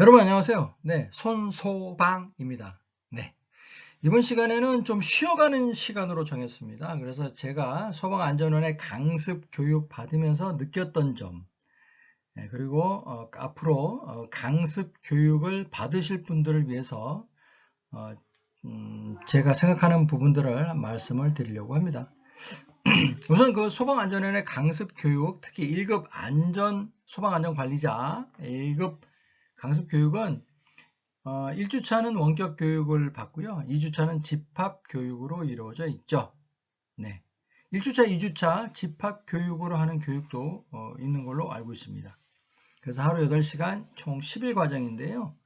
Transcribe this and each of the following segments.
여러분 안녕하세요. 네, 손소방입니다. 네. 이번 시간에는 좀 쉬어가는 시간으로 정했습니다. 그래서 제가 소방안전원의 강습 교육 받으면서 느꼈던 점, 네, 그리고 어, 앞으로 어, 강습 교육을 받으실 분들을 위해서 어, 음, 제가 생각하는 부분들을 말씀을 드리려고 합니다. 우선 그 소방안전원의 강습 교육, 특히 1급 안전 소방안전 관리자 1급 강습 교육은 어, 1주차는 원격 교육을 받고요. 2주차는 집합 교육으로 이루어져 있죠. 네. 1주차, 2주차 집합 교육으로 하는 교육도 어, 있는 걸로 알고 있습니다. 그래서 하루 8시간 총 10일 과정인데요.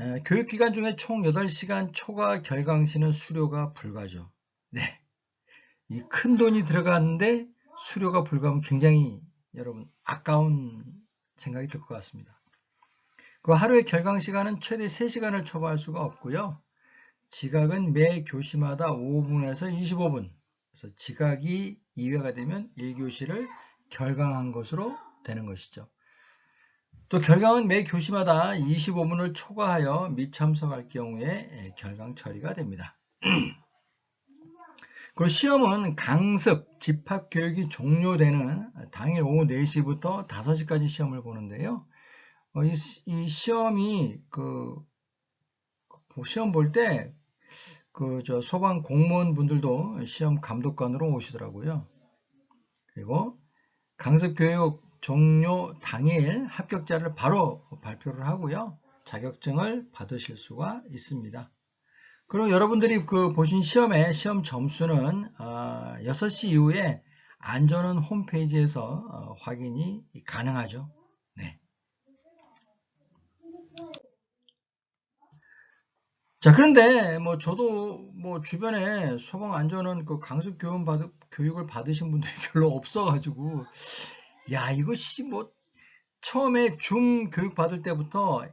에, 교육 기간 중에 총 8시간 초과 결강 시는 수료가 불가죠. 네. 이 큰 돈이 들어갔는데 수료가 불가하면 굉장히 여러분 아까운 생각이 들 것 같습니다. 그 하루의 결강 시간은 최대 3시간을 초과할 수가 없고요. 지각은 매 교시마다 5분에서 25분. 그래서 지각이 2회가 되면 1교시를 결강한 것으로 되는 것이죠. 또 결강은 매 교시마다 25분을 초과하여 미참석할 경우에 결강 처리가 됩니다. 그리고 시험은 강습, 집합 교육이 종료되는 당일 오후 4시부터 5시까지 시험을 보는데요. 어, 이, 이, 시험이 그, 그 시험 볼 때 그 저 소방 공무원 분들도 시험 감독관으로 오시더라고요. 그리고 강습 교육 종료 당일 합격자를 바로 발표를 하고요. 자격증을 받으실 수가 있습니다. 그리고 여러분들이 그 보신 시험의 시험 점수는 6시 아, 이후에 안전원 홈페이지에서 어, 확인이 가능하죠. 네. 자, 그런데 뭐 저도 뭐 주변에 소방 안전원 그 강습 교육 받 교육을 받으신 분들이 별로 없어가지고 야 이것이 뭐 처음에 줌 교육 받을 때부터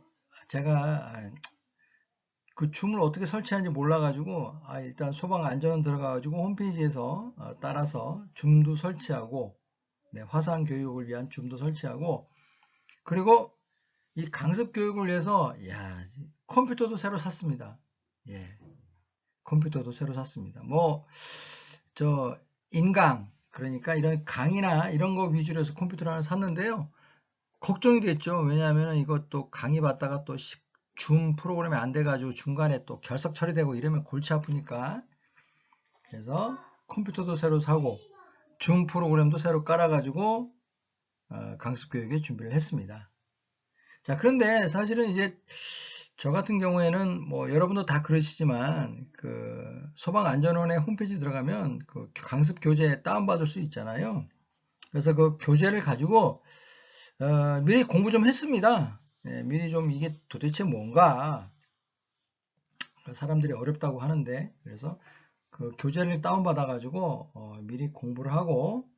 제가 그 줌을 어떻게 설치하는지 몰라가지고 아 일단 소방 안전원 들어가가지고 홈페이지에서 어, 따라서 줌도 설치하고 네, 화상 교육을 위한 줌도 설치하고 그리고 이 강습 교육을 위해서 야 컴퓨터도 새로 샀습니다. 예. 컴퓨터도 새로 샀습니다. 뭐, 저, 인강, 그러니까 이런 강의나 이런 거 위주로 해서 컴퓨터를 하나 샀는데요. 걱정이 됐죠. 왜냐하면 이것도 강의 받다가 또 줌 프로그램이 안 돼가지고 중간에 또 결석 처리되고 이러면 골치 아프니까. 그래서 컴퓨터도 새로 사고, 줌 프로그램도 새로 깔아가지고, 어, 강습 교육에 준비를 했습니다. 자, 그런데 사실은 이제 저 같은 경우에는 뭐 여러분도 다 그러시지만 그 소방안전원의 홈페이지 들어가면 그 강습 교재 다운받을 수 있잖아요. 그래서 그 교재를 가지고 어, 미리 공부 좀 했습니다. 네, 미리 좀 이게 도대체 뭔가 사람들이 어렵다고 하는데 그래서 그 교재를 다운받아 가지고 어, 미리 공부를 하고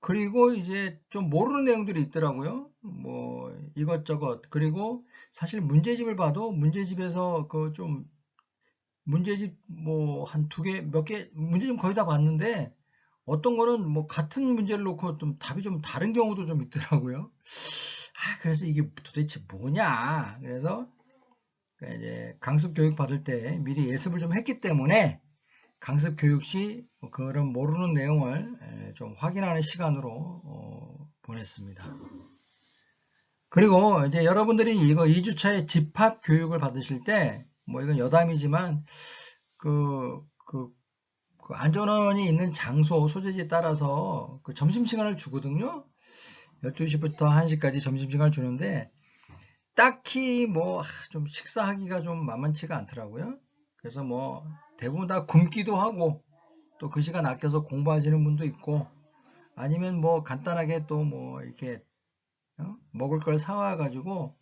그리고 이제 좀 모르는 내용들이 있더라고요. 뭐 이것저것 그리고 사실 문제집을 봐도 문제집에서 그 좀 문제집 뭐 한 두 개 몇 개 문제집 거의 다 봤는데 어떤 거는 뭐 같은 문제를 놓고 좀 답이 좀 다른 경우도 좀 있더라고요. 아 그래서 이게 도대체 뭐냐 그래서 이제 강습 교육 받을 때 미리 예습을 좀 했기 때문에 강습 교육 시 그런 모르는 내용을 좀 확인하는 시간으로 어, 보냈습니다. 그리고 이제 여러분들이 이거 2주차에 집합 교육을 받으실 때, 뭐 이건 여담이지만, 그, 그, 그 안전원이 있는 장소, 소재지에 따라서 그 점심시간을 주거든요. 12시부터 1시까지 점심시간을 주는데, 딱히 뭐, 좀 식사하기가 좀 만만치가 않더라고요. 그래서 뭐, 대부분 다 굶기도 하고, 또 그 시간 아껴서 공부하시는 분도 있고, 아니면 뭐 간단하게 또 뭐 이렇게 어? 먹을 걸 사와 가지고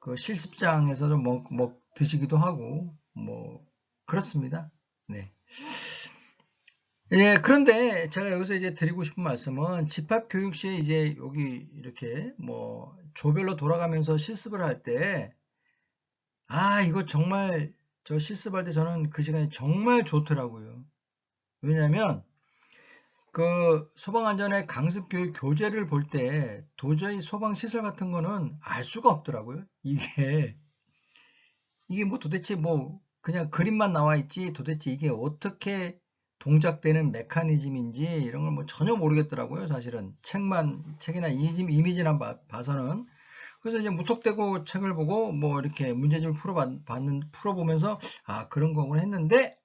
그 실습장에서 좀 먹, 먹 드시기도 하고 뭐 그렇습니다. 네. 예, 그런데 제가 여기서 이제 드리고 싶은 말씀은 집합 교육 시에 이제 여기 이렇게 뭐 조별로 돌아가면서 실습을 할 때, 아, 이거 정말 저 실습할 때 저는 그 시간이 정말 좋더라고요. 왜냐면 그 소방안전의 강습교육 교재를 볼 때 도저히 소방시설 같은 거는 알 수가 없더라고요. 이게 이게 뭐 도대체 뭐 그냥 그림만 나와 있지 도대체 이게 어떻게 동작되는 메커니즘인지 이런 걸 뭐 전혀 모르겠더라고요. 사실은 책만 책이나 이미지 나 봐서는 그래서 이제 무턱대고 책을 보고 뭐 이렇게 문제집을 풀어봤는 풀어보면서 아 그런 거구나 했는데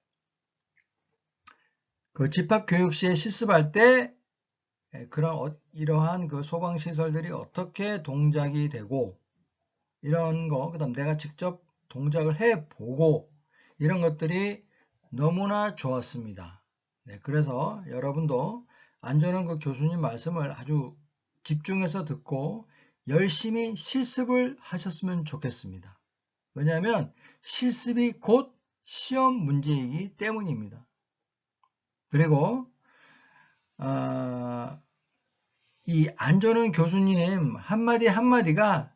그 집합교육 시에 실습할 때 예, 그런 어, 이러한 그 소방 시설들이 어떻게 동작이 되고 이런 거 그다음 내가 직접 동작을 해 보고 이런 것들이 너무나 좋았습니다. 네, 그래서 여러분도 안전한 그 교수님 말씀을 아주 집중해서 듣고 열심히 실습을 하셨으면 좋겠습니다. 왜냐하면 실습이 곧 시험 문제이기 때문입니다. 그리고 어, 이 안전은 교수님 한마디 한마디가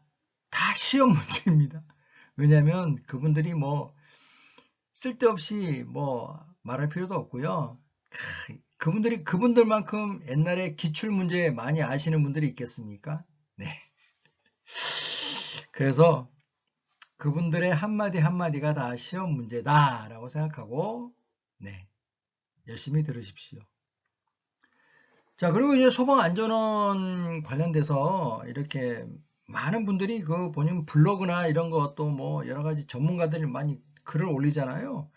다 시험 문제입니다. 왜냐하면 그분들이 뭐 쓸데없이 뭐 말할 필요도 없고요. 그분들이 그분들만큼 옛날에 기출 문제 많이 아시는 분들이 있겠습니까? 네. 그래서 그분들의 한마디 한마디가 다 시험 문제다라고 생각하고 네. 열심히 들으십시오. 자, 그리고 이제 소방 안전원 관련돼서 이렇게 많은 분들이 그 본인 블로그나 이런 것도 뭐 여러 가지 전문가들이 많이 글을 올리잖아요.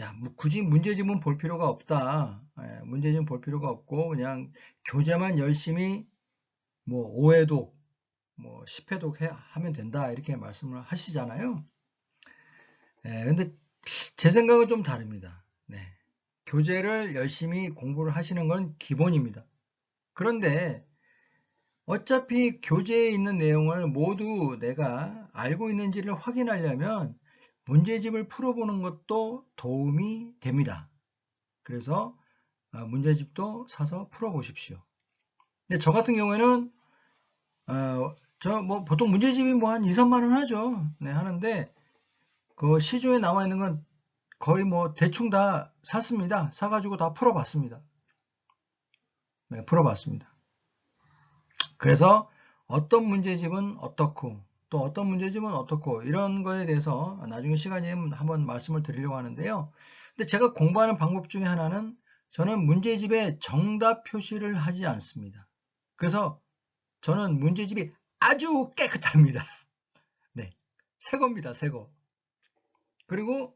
야, 뭐 굳이 문제집은 볼 필요가 없다. 예, 문제집 볼 필요가 없고 그냥 교재만 열심히 뭐 5회독, 뭐 10회독 해, 하면 된다. 이렇게 말씀을 하시잖아요. 예, 근데 제 생각은 좀 다릅니다. 네. 교재를 열심히 공부를 하시는 건 기본입니다. 그런데 어차피 교재에 있는 내용을 모두 내가 알고 있는지를 확인하려면 문제집을 풀어보는 것도 도움이 됩니다. 그래서 어, 문제집도 사서 풀어보십시오. 근데 저 같은 경우에는 어, 저뭐 보통 문제집이 뭐 한 2, 3만 원 하죠. 네, 하는데 그 시중에 나와 있는 건 거의 뭐 대충 다 샀습니다. 사가지고 다 풀어봤습니다. 네, 풀어봤습니다. 그래서 어떤 문제집은 어떻고 또 어떤 문제집은 어떻고 이런 거에 대해서 나중에 시간이 한번 말씀을 드리려고 하는데요. 근데 제가 공부하는 방법 중에 하나는 저는 문제집에 정답 표시를 하지 않습니다. 그래서 저는 문제집이 아주 깨끗합니다. 네. 새 겁니다. 새 거. 그리고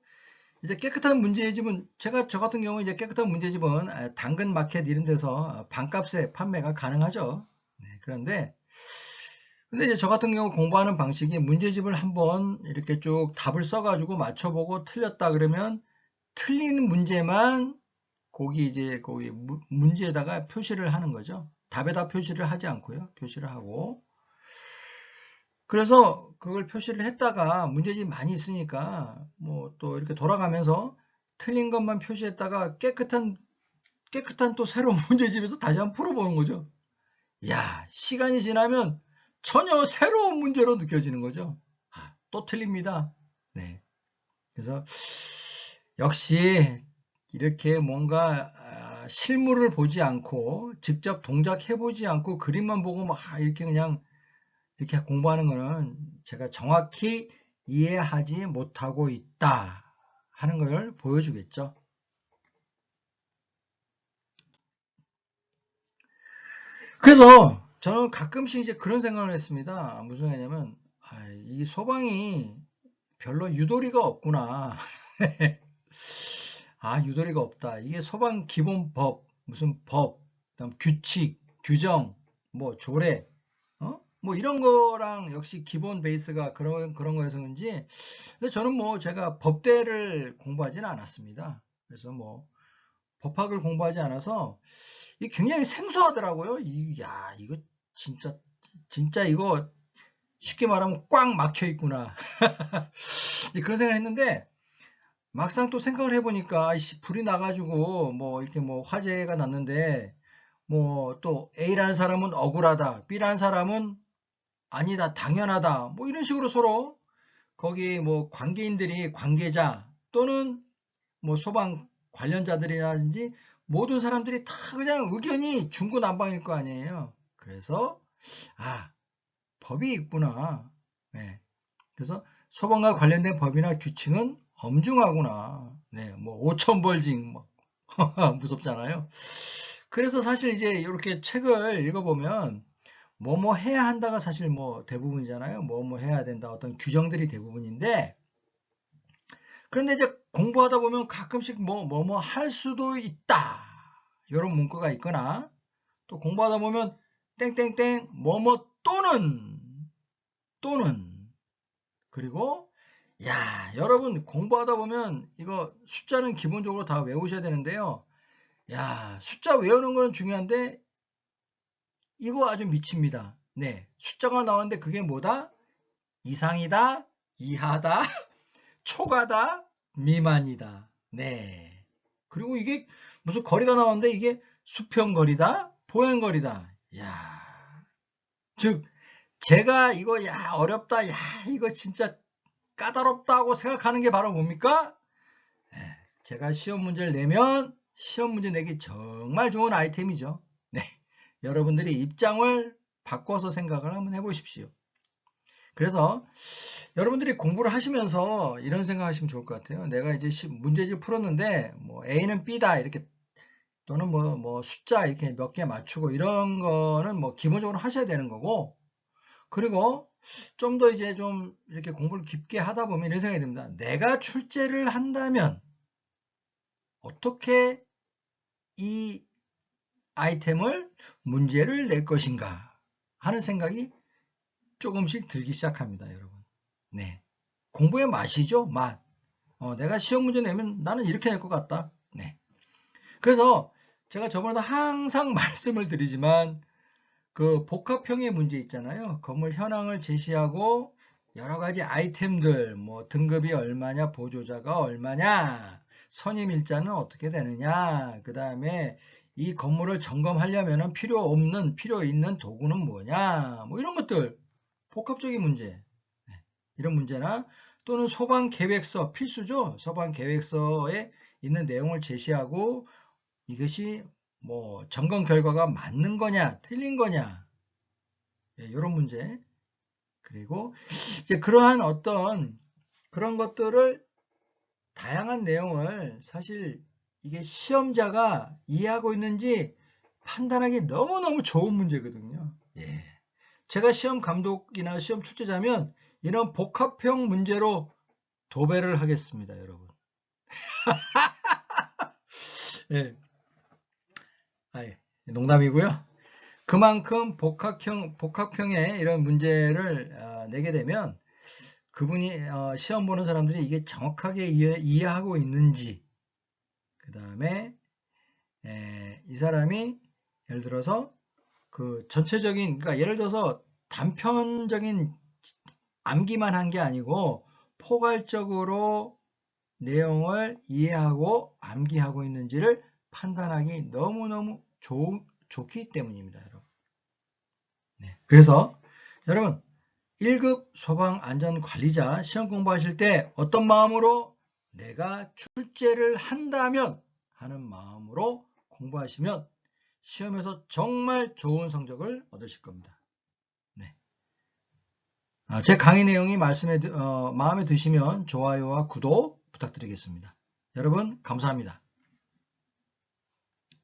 이제 깨끗한 문제집은 제가 저 같은 경우 이제 깨끗한 문제집은 당근 마켓 이런 데서 반값에 판매가 가능하죠. 네. 그런데 근데 이제 저 같은 경우 공부하는 방식이 문제집을 한번 이렇게 쭉 답을 써가지고 맞춰보고 틀렸다 그러면 틀린 문제만 거기 이제 거기 문제에다가 표시를 하는 거죠. 답에다 표시를 하지 않고요. 표시를 하고. 그래서 그걸 표시를 했다가 문제집이 많이 있으니까 뭐 또 이렇게 돌아가면서 틀린 것만 표시했다가 깨끗한 깨끗한 또 새로운 문제집에서 다시 한번 풀어보는 거죠. 야 시간이 지나면 전혀 새로운 문제로 느껴지는 거죠. 아, 또 틀립니다. 네. 그래서 역시 이렇게 뭔가 아, 실물을 보지 않고 직접 동작해 보지 않고 그림만 보고 막 이렇게 그냥 이렇게 공부하는 거는 제가 정확히 이해하지 못하고 있다 하는 걸 보여주겠죠. 그래서 저는 가끔씩 이제 그런 생각을 했습니다. 무슨 얘기냐면, 아, 이 소방이 별로 유도리가 없구나. 아, 유도리가 없다. 이게 소방 기본법, 무슨 법, 그다음 규칙, 규정, 뭐 조례, 어? 뭐 이런 거랑 역시 기본 베이스가 그런 그런 거여서 그런지 근데 저는 뭐 제가 법대를 공부하지는 않았습니다. 그래서 뭐 법학을 공부하지 않아서 이 굉장히 생소하더라고요. 이, 야, 이거 진짜 진짜 이거 쉽게 말하면 꽉 막혀 있구나 그런 생각을 했는데 막상 또 생각을 해보니까 불이 나가지고 뭐 이렇게 뭐 화재가 났는데 뭐 또 A라는 사람은 억울하다 B라는 사람은 아니다 당연하다 뭐 이런 식으로 서로 거기 뭐 관계인들이 관계자 또는 뭐 소방 관련자들이라든지 모든 사람들이 다 그냥 의견이 중구난방일 거 아니에요. 그래서 아 법이 있구나. 네. 그래서 소방과 관련된 법이나 규칙은 엄중하구나. 네, 뭐 5천 벌징 뭐 무섭잖아요. 그래서 사실 이제 이렇게 책을 읽어보면 뭐뭐 해야 한다가 사실 뭐 대부분이잖아요. 뭐뭐 해야 된다 어떤 규정들이 대부분인데 그런데 이제 공부하다 보면 가끔씩 뭐 뭐 뭐 할 수도 있다 이런 문구가 있거나 또 공부하다 보면 땡땡땡 뭐뭐 또는 또는 그리고 야 여러분 공부하다 보면 이거 숫자는 기본적으로 다 외우셔야 되는데요. 야 숫자 외우는 거는 중요한데 이거 아주 미칩니다. 네 숫자가 나왔는데 그게 뭐다? 이상이다, 이하다, 초과다, 미만이다. 네. 그리고 이게 무슨 거리가 나오는데 이게 수평거리다, 보행거리다. 야. 즉, 제가 이거, 야, 어렵다, 야, 이거 진짜 까다롭다고 생각하는 게 바로 뭡니까? 예, 제가 시험 문제를 내면 시험 문제 내기 정말 좋은 아이템이죠. 네. 여러분들이 입장을 바꿔서 생각을 한번 해보십시오. 그래서 여러분들이 공부를 하시면서 이런 생각 하시면 좋을 것 같아요. 내가 이제 시- 문제집 풀었는데 뭐 A는 B다 이렇게 또는 뭐, 뭐 숫자 이렇게 몇 개 맞추고 이런 거는 뭐 기본적으로 하셔야 되는 거고 그리고 좀 더 이제 좀 이렇게 공부를 깊게 하다 보면 이런 생각이 듭니다. 내가 출제를 한다면 어떻게 이 아이템을 문제를 낼 것인가 하는 생각이 조금씩 들기 시작합니다, 여러분. 네. 공부의 맛이죠, 맛. 어, 내가 시험 문제 내면 나는 이렇게 낼 것 같다. 네. 그래서 제가 저번에도 항상 말씀을 드리지만 그 복합형의 문제 있잖아요. 건물 현황을 제시하고 여러 가지 아이템들, 뭐 등급이 얼마냐, 보조자가 얼마냐, 선임 일자는 어떻게 되느냐, 그 다음에 이 건물을 점검하려면 필요 없는, 필요 있는 도구는 뭐냐, 뭐 이런 것들, 복합적인 문제, 네, 이런 문제나 또는 소방 계획서 필수죠. 소방 계획서에 있는 내용을 제시하고 이것이 뭐 점검 결과가 맞는 거냐, 틀린 거냐, 예, 이런 문제. 그리고 이제 그러한 어떤 그런 것들을 다양한 내용을 사실 이게 시험자가 이해하고 있는지 판단하기 너무너무 좋은 문제거든요. 예. 제가 시험 감독이나 시험 출제자면 이런 복합형 문제로 도배를 하겠습니다, 여러분. 예. 아 예 농담이고요. 그만큼 복합형, 복합형의 이런 문제를 어, 내게 되면 그분이 어, 시험 보는 사람들이 이게 정확하게 이해, 하고 있는지 그 다음에 이 사람이 예를 들어서 그 전체적인 그러니까 예를 들어서 단편적인 암기만 한 게 아니고 포괄적으로 내용을 이해하고 암기하고 있는지를 판단하기 너무너무 좋, 좋기 때문입니다, 여러분. 네, 그래서 여러분 1급 소방안전관리자 시험 공부하실 때 어떤 마음으로 내가 출제를 한다면 하는 마음으로 공부하시면 시험에서 정말 좋은 성적을 얻으실 겁니다. 네. 아, 제 강의 내용이 말씀에, 드- 어, 마음에 드시면 좋아요와 구독 부탁드리겠습니다. 여러분, 감사합니다.